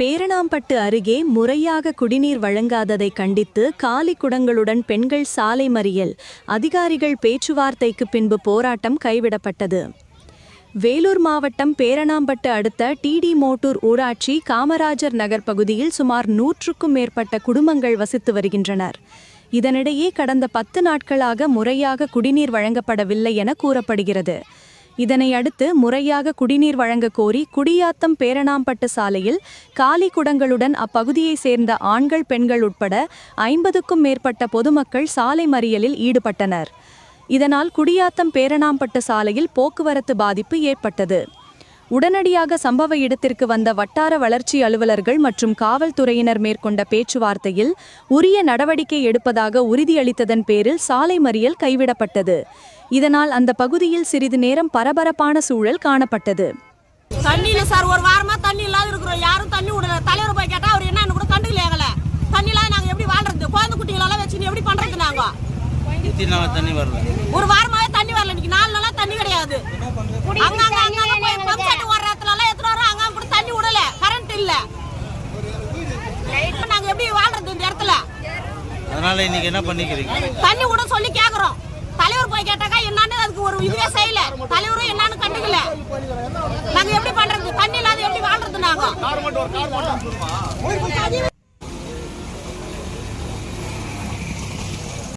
பேரணாம்பட்டு அருகே முறையாக குடிநீர் வழங்காததை கண்டித்து காலி குடங்களுடன் பெண்கள் சாலை மறியல். அதிகாரிகள் பேச்சுவார்த்தைக்கு பின்பு போராட்டம் கைவிடப்பட்டது. வேலூர் மாவட்டம் பேரணாம்பட்டு அடுத்த டிடி மோட்டூர் ஊராட்சி காமராஜர் நகர் பகுதியில் சுமார் நூற்றுக்கும் மேற்பட்ட குடும்பங்கள் வசித்து வருகின்றனர். இதனிடையே கடந்த பத்து நாட்களாக முறையாக குடிநீர் வழங்கப்படவில்லை என கூறப்படுகிறது. இதனை அடுத்து முறையாக குடிநீர் வழங்க கோரி குடியாத்தம் பேரணாம்பட்டு சாலையில் காலி குடங்களுடன் அப்பகுதியைச் சேர்ந்த ஆண்கள் பெண்கள் உட்பட ஐம்பதுக்கும் மேற்பட்ட பொதுமக்கள் சாலை மறியலில் ஈடுபட்டனர். இதனால் குடியாத்தம் பேரணாம்பட்டு சாலையில் போக்குவரத்து பாதிப்பு ஏற்பட்டது. உடனடியாக சம்பவ இடத்திற்கு வந்த வட்டார வளர்ச்சி அலுவலர்கள் மற்றும் காவல்துறையினர் மேற்கொண்ட பேச்சுவார்த்தையில் உரிய நடவடிக்கை எடுப்பதாக உறுதியளித்ததன் பேரில் சாலை மறியல் கைவிடப்பட்டது. இதனால் அந்த பகுதியில் சிறிது நேரம் பரபரப்பான சூழல் காணப்பட்டது. தண்ணி இல்ல சார் ஒரு வாரமா தண்ணி இல்லாத இருக்கிறோம். யாரும் தண்ணி விடல. தலைவர் போய் கேட்டா அவர் என்னன்னு கூட கண்டுக்கல எங்களை. தண்ணி இல்லாத நாங்க எப்படி வாழ்றது? குழந்தை குட்டிகளெல்லாம் வச்சு எப்படி பண்றது நாங்க? தண்ணி வரல ஒரு வாரமாவே தண்ணி வரல. இன்னைக்கு நாலு நாளா தண்ணி கிடையாது. அங்க அங்க அங்க அங்க போய் பம்ப் செட் ஓடுற இடத்துல எல்லாம் எத்தனை வரோம் அங்க கூட தண்ணி விடல. கரண்ட் இல்ல. இப்ப நாங்க எப்படி வாழ்றது இந்த இடத்துல? அதனால இன்னைக்கு என்ன பண்ணிக்கிறீங்க? தண்ணி விட சொல்லி போய் கேட்டாக்கா என்னன்னு அதுக்கு ஒரு இதுவே செய்யல. தலைவரும் என்னன்னு கண்டுக்கல. நாங்க எப்படி பண்றது? தண்ணி இல்லாத எப்படி வாழ்றது நாங்க?